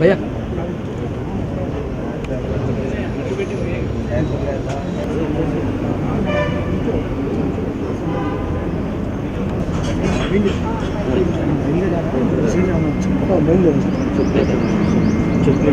भैया चॉकलेट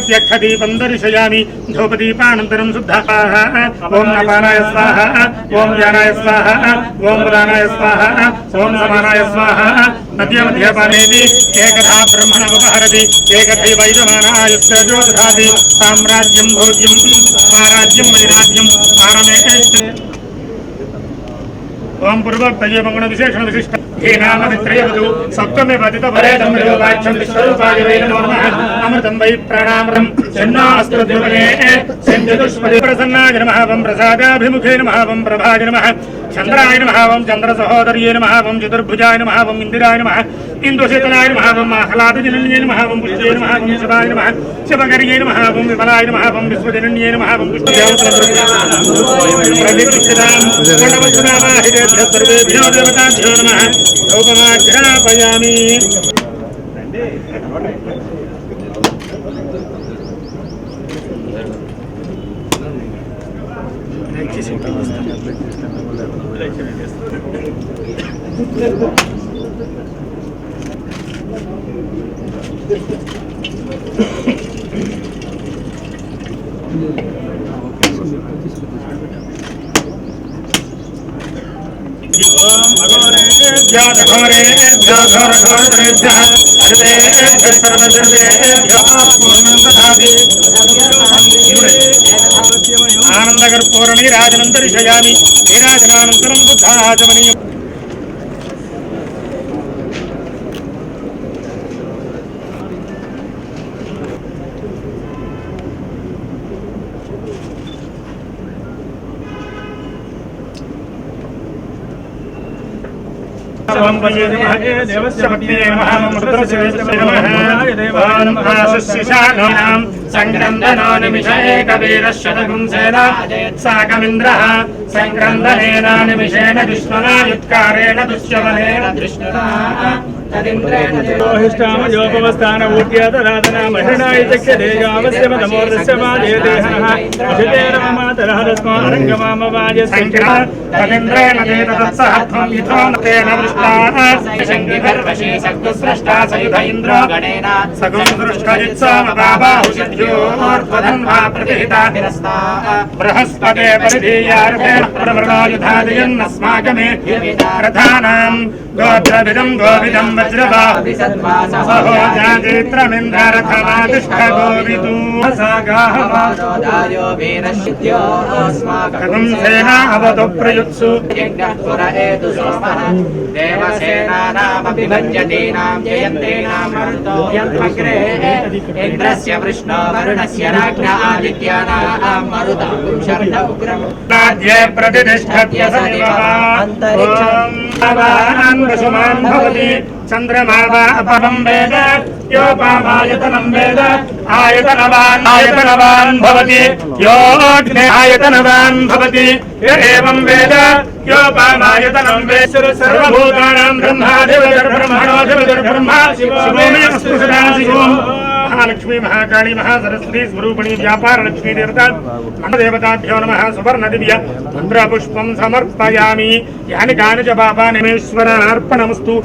प्रत्यक्षदीपम् दर्शयामि। धूपदीपानन्तरम् शुद्धपाः। ॐ नपानाय स्वाहा। ॐ ज्ञानाय स्वाहा। ॐ प्रदानाय स्वाहा। ॐ समानाय स्वाहा। मध्य एकधा ब्रह्मण उपहरति। एकथैव यस्य ज्योदधाति साम्राज्यम् भोज्यम् पाराज्यम् वैराज्यम् पारमे ओम पूर्व विशेषण विशिष्ट హేనామమిత్రయవదు సప్తమే పతిత పరేతం యోగాక్షం విశ్వరూపాయ వై నమో నమః అమృతం వై ప్రాణామృతం చెన్నాస్త్ర ధ్రువనే చంద్రదుష్పది ప్రసన్నాయ నమః వం ప్రసాదాభిముఖే నమః వం ప్రభాయ నమః చంద్రాయ నమః వం చంద్ర సహోదర్యే నమః వం చతుర్భుజాయ నమః వం ఇందిరాయ నమః ఇందుశీతలాయ నమః వం ఆహ్లాదజనన్యే నమః వం పుష్యే నమః శివాయ నమః శివకర్యే నమః వం విమలాయ నమః వం విశ్వజనన్యే నమః వం ప్రతిష్ఠితాం ప్రణవసునామాహిరేభ్యः సర్వేభ్యో దేవతాభ్యో నమః ధూపమాఘ్రాపయామి ఓం అఘోరేభ్యో व्याधर घरेभ्यः सर्वेभ्यः सर्वसर्वेभ्यः आनन्दकर्पूरणी राजनन्तरिषयामि नीराजनानन्तरं సంక్రందనో నిమిష ఏకవీరశతగుంసేన సాకమింద్రః సంక్రందనేన నిమిషేణ దుష్మనా యుత్కారేణ దుశ్యవనేన దృష్ణునా ోహిష్టామయోపవస్థాన ఊర్ధ్యాదరాధన మహిళాయ చక్షదేయావస్య నమోర్దస్య మాదేహనః అశితేరమాతరహరస్మారంగమామవాజ సంక్రాంతేంద్రేణ తత్సహత్వం యుథో తేన దృష్టాః శంకిగర్వశీ సక్తుస్రష్టా సయుధ ఇంద్రో గణేన సగం దృష్టజిత్సామబాహుషద్యోర్ధ్వధన్వా ప్రతిహితా తిరస్తా బృహస్పతే పరిధీయార్హే ప్రవృణాయుధాదయన్నస్మాకమే రథానాం గోత్రవిదం గోవిదం सहोजादित्रमिन्द्रथमातिष्ठगोवितु सागाहमादोदायोभिरश्चित्योऽस्माकं सेना अवतु प्रयुत्सु यज्ञपुर एतु सोमः देवसेनानामपि भञ्जतीनां जयन्तीनां मरुतो यन्त्रग्रे इन्द्रस्य वृष्णो वरुणस्य राज्ञ आदित्यानां मरुतां शरण उग्रम् राज्ये प्रतिष्ठत्य सदिवः अन्तरिक्षं भवान् भवति चन्द्रमा वा वेद योपामायतनं वेद आयतनवान् आयतनवान् भवति। योऽग्ने आयतनवान् भवति। य वेद योपामायतनं वेद। सर्वभूतानां ब्रह्माधिपतिर्ब्रह्मणोऽधिपतिर्ब्रह्मा शिवो मे अस्तु सदा शिवम् महालक्ष्मी महाकाली महासरस्वती स्वरूपिणी व्यापार लक्ष्मी देवता देवताभ्यो नमः सुवर्ण दिव्य मन्त्रपुष्पं समर्पयामि यानि कानि च पापानिमेश्वरार्पणमस्तु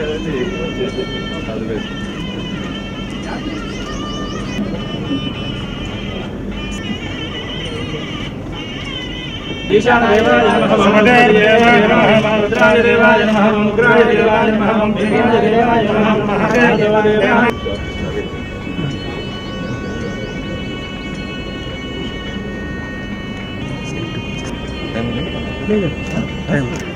Evet, iyi. Hadi be. ईशानदेवाय नमः समदेवाय नमः भद्रादेवाय नमः उग्रादेवाय नमः भीमादेवाय नमः महादेवाय Thank you.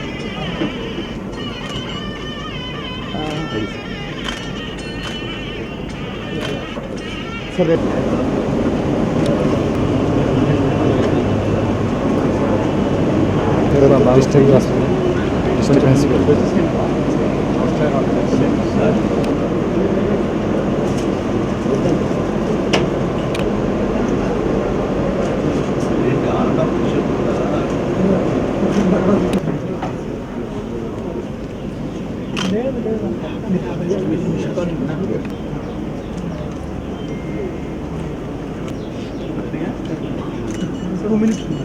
sebep. Ne yapacağız? Ne yapacağız? many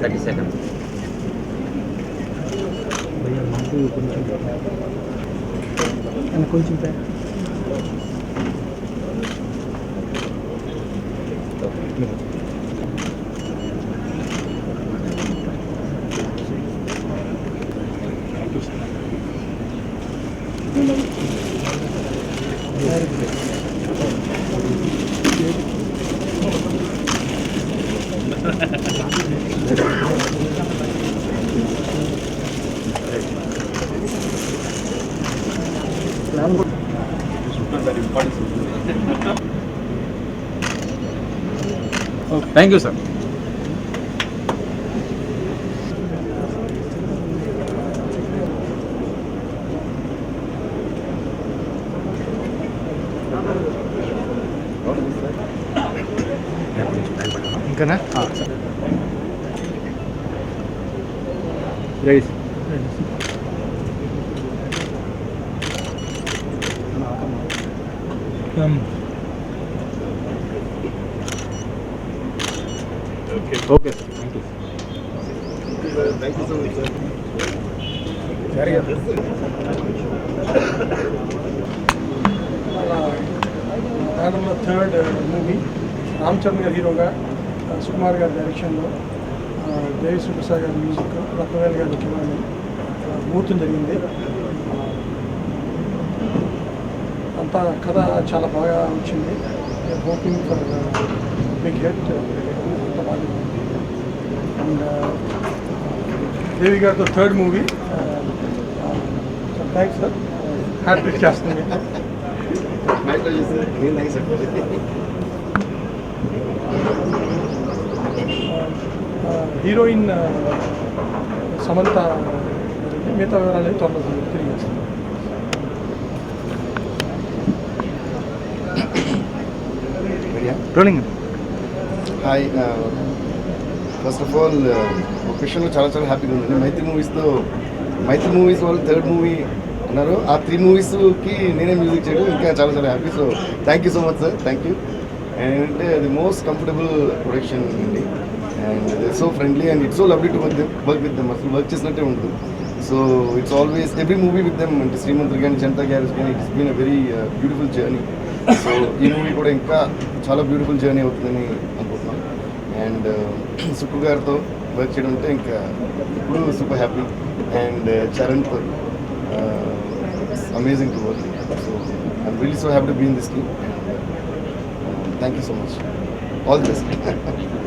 Thirty seconds. corrente pé. Thank you sir. ఇంకానా? Rice okay sir thank you బ్యానర్లో థర్డ్ మూవీ రామ్ చరణ్ గారి హీరోగా ఆ, సుకుమార్ గారి డైరెక్షన్లో ఆ, దేవిశ్రీ ప్రసాద్ గారి మ్యూజిక్ రత్నవేల్ గారి ఆ, ముహూర్తం జరిగింది. అంతా కథ చాలా బాగా వచ్చింది. హోపింగ్ ఫర్ బిగ్ బాగా అండ్ దేవి గారితో third movie thanks sir happy చేస్తుంది హీరోయిన్ సమంత మిగతా వివరాలు త్వరలో తిరిగి వస్తాం rolling hi first of all ఒక విషయంలో చాలా చాలా హ్యాపీగా ఉందండి మైత్రి మూవీస్తో మైత్రి మూవీస్ వాళ్ళు థర్డ్ మూవీ అన్నారు. ఆ త్రీ మూవీస్కి నేనే మ్యూజిక్ చేయడం ఇంకా చాలా చాలా happy so thank you so much sir thank you and ఏంటంటే అది మోస్ట్ కంఫర్టబుల్ ప్రొడక్షన్ అండి and so friendly and it's so lovely to work work with them అసలు వర్క్ చేసినట్టే ఉంటుంది. So it's always every movie with them అంటే శ్రీమంతులు కానీ Janatha garage కానీ it's been a very beautiful journey so ఈ movie కూడా ఇంకా చాలా బ్యూటిఫుల్ జర్నీ అవుతుందని అండ్ సుక్కు గారితో వర్క్ చేయడం అంటే ఇంకా ఇప్పుడు super happy and చరణ్తో amazing to work so I'm really so happy to be in this team thank you so much all the best